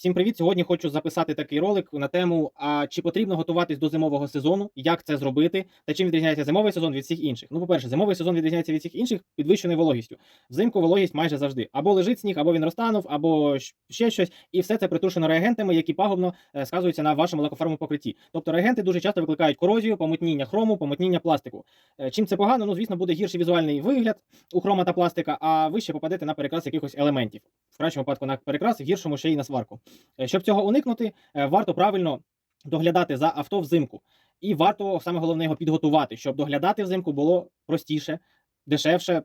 Всім привіт! Сьогодні хочу записати такий ролик на тему: а чи потрібно готуватись до зимового сезону, як це зробити, та чим відрізняється зимовий сезон від всіх інших. Ну, по-перше, зимовий сезон відрізняється від всіх інших підвищеною вологістю. Взимку вологість майже завжди. Або лежить сніг, або він розтанув, або ще щось, і все це притрушено реагентами, які пагубно е, сказуються на вашому лакофармовому покритті. Тобто реагенти дуже часто викликають корозію, помутніння хрому, помутніння пластику. Е, Чим це погано? Ну, звісно, буде гірший візуальний вигляд у хрома та пластика, а ви ще попадете на перекрас якихось елементів. В кращому випадку на перекрас, в гіршому ще й на сварку. Е, Щоб цього уникнути, е, варто правильно доглядати за авто взимку. І варто саме головне його підготувати, щоб доглядати взимку було простіше, дешевше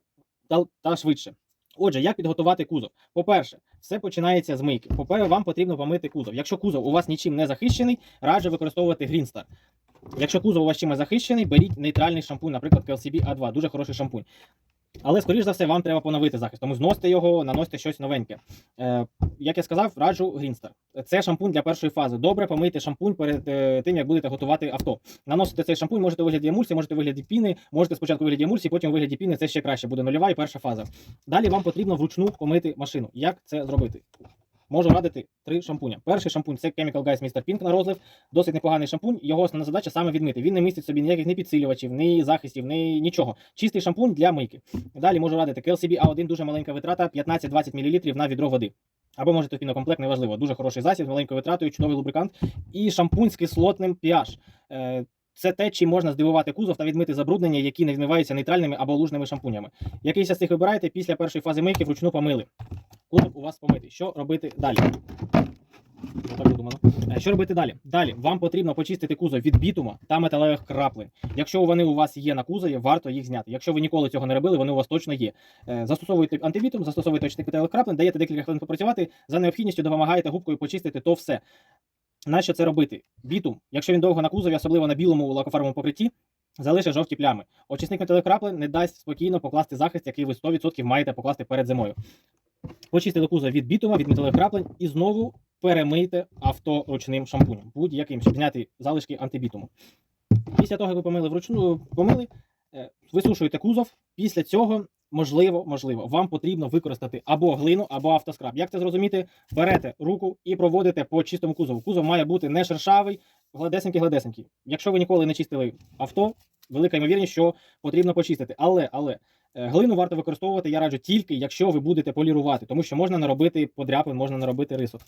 та, швидше. Отже, як підготувати кузов? По-перше, все починається з мийки. По-перше, вам потрібно помити кузов. Якщо кузов у вас нічим не захищений, раджу використовувати Green Star. Якщо кузов у вас чимось захищений, беріть нейтральний шампунь, наприклад, KLCB A2, дуже хороший шампунь. Але, скоріш за все, вам треба поновити захист, тому зносите його, наносите щось новеньке. Е, як я сказав, раджу Грінстер. Це шампунь для першої фази. Добре помийте шампунь перед е, тим, як будете готувати авто. Наносите цей шампунь, можете у вигляді емульсії, можете у вигляді піни, можете спочатку у вигляді емульсії, потім у вигляді піни. Це ще краще, буде нульова і перша фаза. Далі вам потрібно вручну помити машину. Як це зробити? Можу радити три шампуня. Перший шампунь це Chemical Guys Mr. Pink на розлив. Досить непоганий шампунь. Його основна задача саме відмити. Він не містить собі ніяких ні підсилювачів, ні захистів, ні нічого. Чистий шампунь для мийки. Далі можу радити KLCB A1, дуже маленька витрата, 15-20 мл на відро води. Або можете пінокомплект, неважливо. Дуже хороший засіб з маленькою витратою, чудовий лубрикант. І шампунь з кислотним pH. Е, Це те, чим можна здивувати кузов та відмити забруднення, які не відмиваються нейтральними або лужними шампунями. Якийсь з цих вибираєте після першої фази мийки вручну помили. Кузов у вас помитий. Що робити далі? Отак видумано. Е, Що робити далі? Далі вам потрібно почистити кузов від бітума та металевих краплень. Якщо вони у вас є на кузові, варто їх зняти. Якщо ви ніколи цього не робили, вони у вас точно є. Е, Застосовуйте антибітум, застосовуйте очисник металевих краплень, даєте декілька хвилин попрацювати. За необхідністю допомагаєте губкою почистити то все. Нащо це робити? Бітум, якщо він довго на кузові, особливо на білому лакофармовому покритті, залишить жовті плями. Очисник металевих краплень не дасть спокійно покласти захист, який ви 100% маєте покласти перед зимою. Почистили кузов від бітума, від металевих краплень і знову перемийте авто ручним шампунем, будь-яким, щоб зняти залишки антибітуму. Після того, як ви помили вручну, помили, е, висушуєте кузов. Після цього, можливо, можливо, вам потрібно використати або глину, або автоскраб. Як це зрозуміти? Берете руку і проводите по чистому кузову. Кузов має бути не шершавий, гладесенький, гладесенький. Якщо ви ніколи не чистили авто, велика ймовірність, що потрібно почистити. Але, але. е, Глину варто використовувати, я раджу тільки, якщо ви будете полірувати, тому що можна наробити подряпин, можна наробити рисок.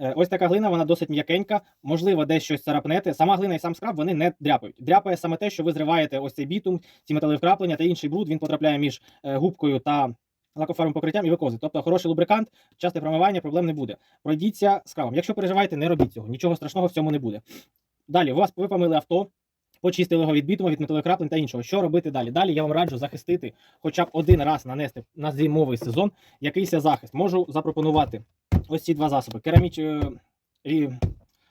Е, Ось така глина, вона досить м'якенька, можливо, десь щось царапнете. Сама глина і сам скраб вони не дряпають. Дряпає саме те, що ви зриваєте ось цей бітум, ці металеві вкраплення та інший бруд, він потрапляє між е, губкою та лакофармовим покриттям і викозить. Тобто хороший лубрикант, часте промивання, проблем не буде. Пройдіться скрабом. Якщо переживаєте, не робіть цього. Нічого страшного в цьому не буде. Далі, у вас ви помили авто. Почистили його від бітуму, від металевих краплень та іншого. Що робити далі? Далі я вам раджу захистити, хоча б один раз нанести на зимовий сезон якийсь захист. Можу запропонувати ось ці два засоби. Кераміч е, рі-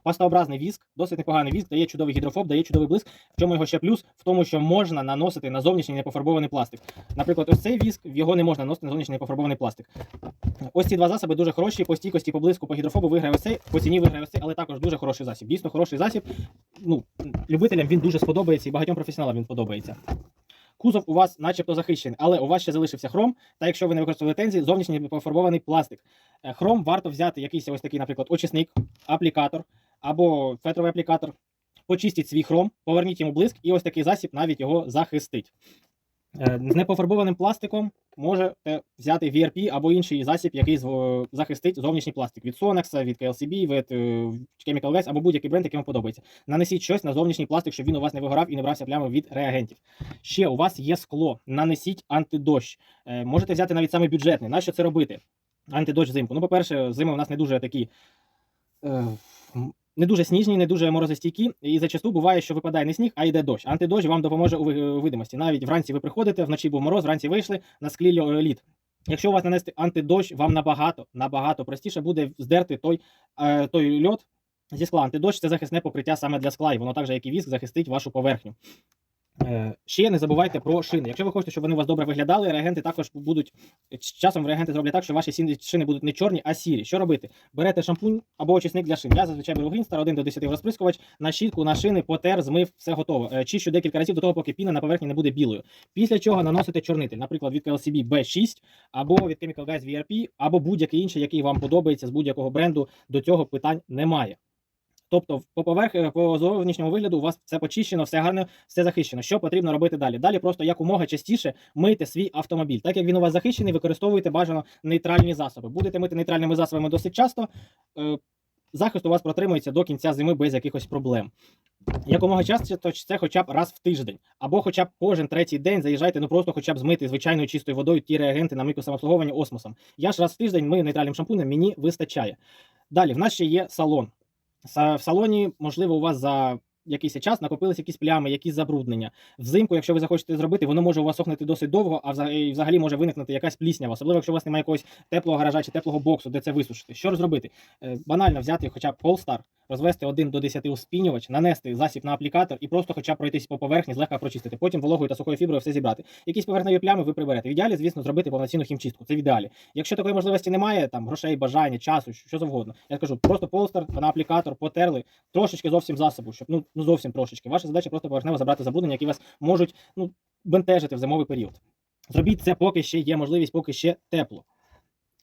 пастообразний віск, досить непоганий віск, дає чудовий гідрофоб, дає чудовий блиск. В чому його ще плюс? В тому, що можна наносити на зовнішній непофарбований пластик. Наприклад, ось цей віск, його не можна наносити на зовнішній непофарбований пластик. Ось ці два засоби дуже хороші по стійкості, по блиску, по гідрофобу виграє ось цей, по ціні виграє ось цей, але також дуже хороший засіб. Дійсно хороший засіб. Ну, любителям він дуже сподобається і багатьом професіоналам він подобається. Кузов у вас начебто захищений, але у вас ще залишився хром. Та якщо ви не використовуєте тензі, зовнішній пофарбований пластик. Е, Хром варто взяти якийсь ось такий, наприклад, очисник, аплікатор або фетровий аплікатор. Почистіть свій хром, поверніть йому блиск, і ось такий засіб навіть його захистить. Е, З непофарбованим пластиком можете взяти VRP або інший засіб, який захистить зовнішній пластик від Sonex, від KLCB, від е, Chemical West або будь-який бренд, який вам подобається. Нанесіть щось на зовнішній пластик, щоб він у вас не вигорав і не брався плями від реагентів. Ще у вас є скло. Нанесіть антидощ. Е, Можете взяти навіть саме бюджетний. Нащо це робити? Антидощ взимку. Ну, по-перше, зими у нас не дуже такі. Е, не дуже сніжні, не дуже морозостійкі, і зачасту буває, що випадає не сніг, а йде дощ. Антидощ вам допоможе у видимості. Навіть вранці ви приходите, вночі був мороз, вранці вийшли на склі е, лід. Якщо у вас нанести антидощ, вам набагато, набагато простіше буде здерти той, е, той льод зі скла. Антидощ це захисне покриття саме для скла, і воно так же, як і віск, захистить вашу поверхню. Е, Ще не забувайте про шини. Якщо ви хочете, щоб вони у вас добре виглядали, реагенти також будуть часом реагенти зроблять так, що ваші шини будуть не чорні, а сірі. Що робити? Берете шампунь або очисник для шин. Я зазвичай беру Грінстар 1 до 10 в розприскувач, на щітку, на шини, потер, змив, все готово. Е, Чищу декілька разів до того, поки піна на поверхні не буде білою. Після чого наносите чорнитель, наприклад, від KLCB B6 або від Chemical Guys VRP, або будь-який інший, який вам подобається з будь-якого бренду. До цього питань немає. Тобто, по поверх е, по зовнішньому вигляду у вас все почищено, все гарно, все захищено. Що потрібно робити далі? Далі просто якомога частіше мийте свій автомобіль. Так як він у вас захищений, використовуйте бажано нейтральні засоби. Будете мити нейтральними засобами досить часто. е, Захист у вас протримується до кінця зими без якихось проблем. Якомога частіше, то це хоча б раз в тиждень, або хоча б кожен третій день заїжджайте, ну просто хоча б змити звичайною чистою водою ті реагенти на мікросамообслуговування осмосом. Я ж раз в тиждень мию нейтральним шампунем, мені вистачає. Далі, в нас ще є салон. Са- В салоні, можливо, у вас за якийсь час накопилися якісь плями, якісь забруднення. Взимку, якщо ви захочете зробити, воно може у вас сохнути досить довго, а взагалі, може виникнути якась пліснява, особливо якщо у вас немає якогось теплого гаража чи теплого боксу, де це висушити. Що ж зробити? Е, Банально взяти хоча б Polestar, розвести 1 до 10 успінювач, нанести засіб на аплікатор і просто хоча б пройтись по поверхні, злегка прочистити. Потім вологою та сухою фіброю все зібрати. Якісь поверхневі плями ви приберете. В ідеалі, звісно, зробити повноцінну хімчистку. Це в ідеалі. Якщо такої можливості немає, там грошей, бажання, часу, що завгодно. Я скажу, просто Polestar на аплікатор потерли, трошечки зовсім засобу, щоб ну, ну зовсім трошечки. Ваша задача просто поверхнево забрати забруднення, які вас можуть ну, бентежити в зимовий період. Зробіть це, поки ще є можливість, поки ще тепло.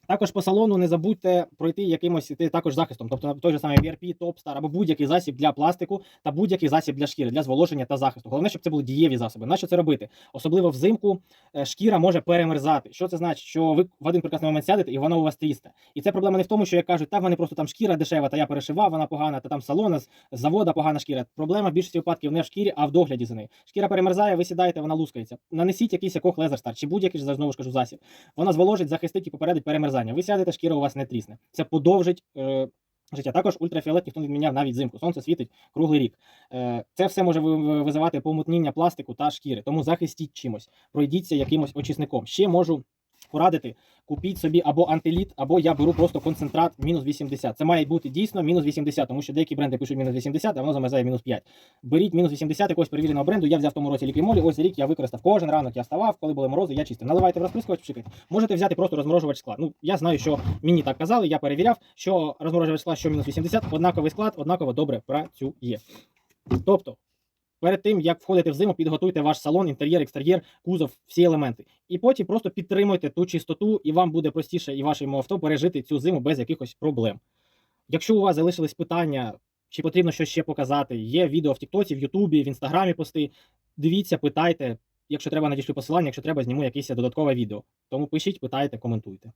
Також по салону не забудьте пройти якимось також захистом, тобто той же самий VRP, Topstar або будь-який засіб для пластику та будь-який засіб для шкіри, для зволоження та захисту. Головне, щоб це були дієві засоби. Нащо це робити? Особливо взимку е, шкіра може перемерзати. Що це значить? Що ви в один прекрасний момент сядете і воно у вас трісне. І це проблема не в тому, що як кажуть, та в мене просто там шкіра дешева, та я перешивав, вона погана, та там салона з завода погана шкіра. Проблема в більшості випадків не в шкірі, а в догляді за нею. Шкіра перемерзає, ви сідаєте, вона лускається. Нанесіть якийсь якох лезерстар чи будь-який знову ж кажу засіб. Вона зволожить, захистить і попередить перемерзання. Ви сядете, шкіра у вас не трісне. Це подовжить. Е- Життя також ультрафіолет ніхто не відміняв навіть взимку. Сонце світить круглий рік. Е, Це все може ви- ви- визивати помутніння пластику та шкіри. Тому захистіть чимось, пройдіться якимось очисником. Ще можу порадити. Купіть собі або антиліт, або я беру просто концентрат мінус 80. Це має бути дійсно мінус 80, тому що деякі бренди пишуть мінус 80, а воно замерзає мінус 5. Беріть мінус 80 якогось перевіреного бренду. Я взяв в тому році ліквімолі. Ось рік я використав. Кожен ранок я вставав, коли були морози, я чистив. Наливайте в розприскувач, пшикайте. Можете взяти просто розморожувач скла. Ну я знаю, що мені так казали, я перевіряв, що розморожувач скла, що мінус 80, однаковий склад, однаково добре працює. Тобто. Перед тим як входити в зиму, підготуйте ваш салон, інтер'єр, екстер'єр, кузов, всі елементи. І потім просто підтримуйте ту чистоту, і вам буде простіше і вашому авто пережити цю зиму без якихось проблем. Якщо у вас залишились питання, чи потрібно щось ще показати, є відео в Тіктоці, в Ютубі, в Інстаграмі пости. Дивіться, питайте. Якщо треба, надішлю посилання, якщо треба, зніму якесь додаткове відео. Тому пишіть, питайте, коментуйте.